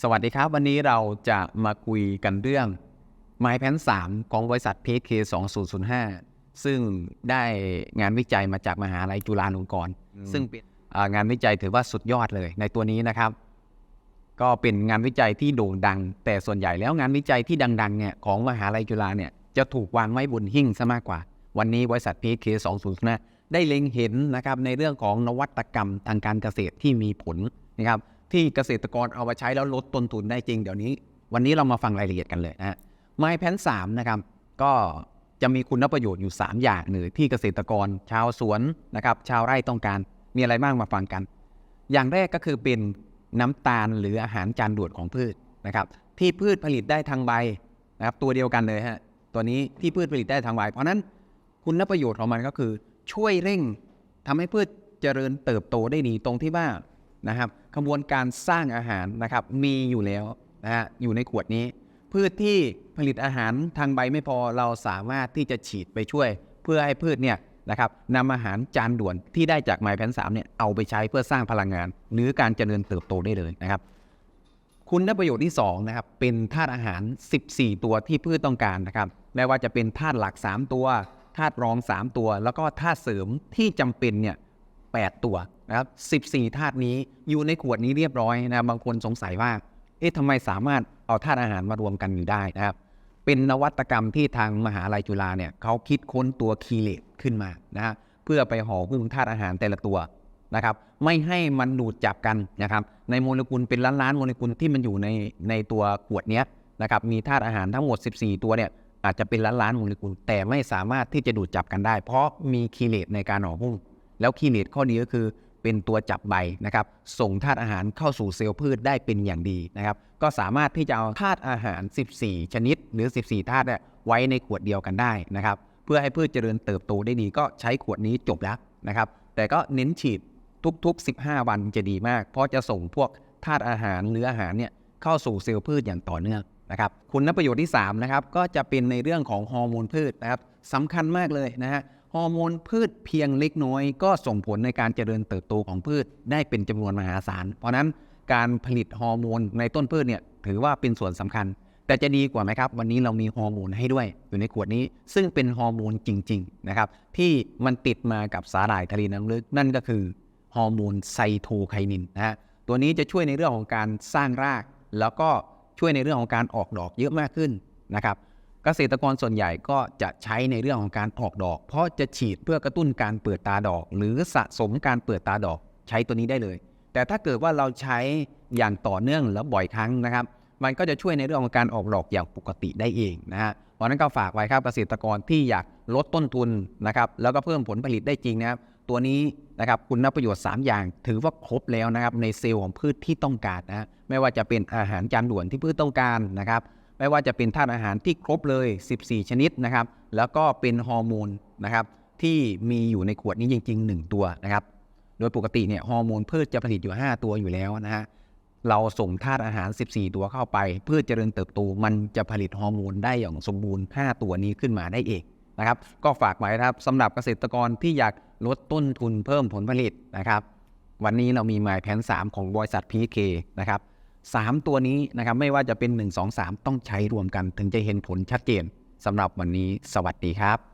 สวัสดีครับ วันนี้เราจะมาคุยกันเรื่องไม้แพนสามของบริษัท PK 2005 ซึ่งได้งานวิจัยมาจากมหาลัยจุฬาลงกรณ์ซึ่งเป็นอ่างานวิจัยถือว่าสุดยอดเลยในตัวนี้นะครับ ก็เป็นงานวิจัยที่โด่งดัง แต่ส่วนใหญ่แล้วงานวิจัยที่ดังๆเนี่ยของมหาลัยจุฬาเนี่ยจะถูกวางไว้บนหิ้งซะมากกว่า วันนี้บริษัท PK 2005ได้เล็งเห็นนะครับในเรื่องของนวัตกรรมทางการเกษตรที่มีผลนะครับ ที่เกษตรกรเอามาใช้แล้วลดต้นทุนได้จริง เดี๋ยวนี้ วันนี้เรามาฟังรายละเอียดกันเลยนะฮะไม้แพนสามนะครับก็จะมีคุณประโยชน์อยู่ 3 อย่างหรือที่เกษตรกร ชาวสวนนะครับชาวไร่ต้องการมีอะไรบ้างมาฟังกัน อย่างแรกก็คือเป็นน้ำตาลหรืออาหารจานด่วนของพืชนะครับที่พืชผลิตได้ทางใบนะครับตัวเดียวกันเลยฮะตัวนี้ที่พืชผลิตได้ทางใบ เพราะฉะนั้นคุณประโยชน์ของมันก็คือช่วยเร่งทำให้พืชเจริญเติบโตได้ดีตรงที่ว่า นะครับขบวนการสร้างอาหารนะครับมีอยู่แล้วนะฮะอยู่ในขวดนี้ พืชที่ผลิตอาหารทางใบไม่พอเราสามารถที่จะฉีดไปช่วย เพื่อให้พืชเนี่ยนะครับนำอาหารจานด่วนที่ได้จากไมแพนสามเนี่ยเอาไปใช้เพื่อสร้างพลังงาน หรือการเจริญเติบโตได้เลยนะครับคุณประโยชน์ที่2นะครับเป็นธาตุอาหาร 14 ตัวที่พืชต้องการนะครับไม่ว่าจะเป็นธาตุหลัก 3 ตัวธาตุรอง 3 ตัว แล้วก็ธาตุเสริมที่จำเป็นเนี่ย8ตัว นะครับ14 ธาตุนี้อยู่ในขวดนี้เรียบร้อยนะบางคนสงสัยว่า เอ๊ะทำไมสามารถเอาธาตุอาหารมารวมกันอยู่ได้นะครับ เป็นนวัตกรรมที่ทางมหาลัยจุฬาเนี่ยเขาคิดค้นตัวคีเลตขึ้นมานะฮะเพื่อไปห่อหุ้มธาตุอาหารแต่ละตัวนะครับ ไม่ให้มันดูดจับกันนะครับ ในโมเลกุลเป็นล้านล้านๆโมเลกุลที่มันอยู่ในในตัวขวดเนี้ยนะครับมีธาตุอาหารทั้งหมด 14 ตัวเนี่ยอาจจะเป็นล้านล้านๆโมเลกุลแต่ไม่สามารถที่จะดูดจับกันได้ เพราะมีคีเลตในการห่อหุ้มแล้วคีเลตข้อดีก็คือ เป็นตัวจับใบนะครับ ส่งธาตุอาหารเข้าสู่เซลล์พืชได้เป็นอย่างดีนะครับ ก็สามารถที่จะเอาธาตุอาหาร 14 ชนิด หรือ 14 ธาตุเนี่ยไว้ในขวดเดียวกันได้นะครับ เพื่อให้พืชเจริญเติบโตได้ดีก็ใช้ขวดนี้จบแล้วนะครับ แต่ก็เน้นฉีดทุกๆ 15 วันจะดีมาก เพราะจะส่งพวกธาตุอาหารหรืออาหารเนี่ยเข้าสู่เซลล์พืชอย่างต่อเนื่องนะครับคุณประโยชน์ที่3นะครับก็จะเป็นในเรื่องของฮอร์โมนพืชนะครับสำคัญมากเลยนะฮะ ฮอร์โมนพืชเพียงเล็กน้อย ก็ส่งผลในการเจริญเติบโตของพืชได้เป็นจำนวนมหาศาล เพราะนั้นการผลิตฮอร์โมนในต้นพืชเนี่ยถือว่าเป็นส่วนสำคัญ แต่จะดีกว่าไหมครับ วันนี้เรามีฮอร์โมนให้ด้วย อยู่ในขวดนี้ซึ่งเป็นฮอร์โมนจริงๆนะครับที่มันติดมากับสาหร่ายทะเลน้ำลึกนั่นก็คือฮอร์โมนไซโทไคนินนะฮะตัวนี้จะช่วยในเรื่องของการสร้างราก แล้วก็ช่วยในเรื่องของการออกดอกเยอะมากขึ้นนะครับ เกษตรกรส่วนใหญ่ก็จะใช้ในเรื่องของการออกดอก เพราะจะฉีดเพื่อกระตุ้นการเปิดตาดอก หรือสะสมการเปิดตาดอกใช้ตัวนี้ได้เลย แต่ถ้าเกิดว่าเราใช้อย่างต่อเนื่องแล้วบ่อยครั้งนะครับ มันก็จะช่วยในเรื่องของการออกดอกอย่างปกติได้เองนะฮะเพราะนั้นก็ฝากไว้ครับเกษตรกรที่อยากลดต้นทุนนะครับแล้วก็เพิ่มผลผลิตได้จริงนะครับตัวนี้นะครับคุณประโยชน์ 3 อย่าง ถือว่าครบแล้วนะครับในเซลล์ของพืชที่ต้องการนะฮะไม่ว่าจะเป็นอาหารจานด่วนที่พืชต้องการนะครับ ไม่ว่าจะเป็นธาตุอาหารที่ครบเลย 14 ชนิดนะครับ แล้วก็เป็นฮอร์โมนนะครับที่มีอยู่ในขวดนี้จริง ๆ 1 ตัวนะครับ โดยปกติเนี่ยฮอร์โมนพืชจะผลิตอยู่ 5 ตัวอยู่แล้วนะฮะ เราส่งธาตุอาหาร 14 ตัวเข้าไป พืชเจริญเติบโตมันจะผลิตฮอร์โมนได้อย่างสมบูรณ์ 5 ตัวนี้ขึ้นมาได้เองนะครับ ก็ฝากไว้นะครับสำหรับเกษตรกรที่อยากลดต้นทุนเพิ่มผลผลิตนะครับ วันนี้เรามีหมายแผน 3 ของบริษัท PK นะครับ 3 ตัวนี้นะครับไม่ว่าจะเป็น 1 2 3 ต้องใช้รวมกัน ถึงจะเห็นผลชัดเจนสำหรับวันนี้สวัสดีครับ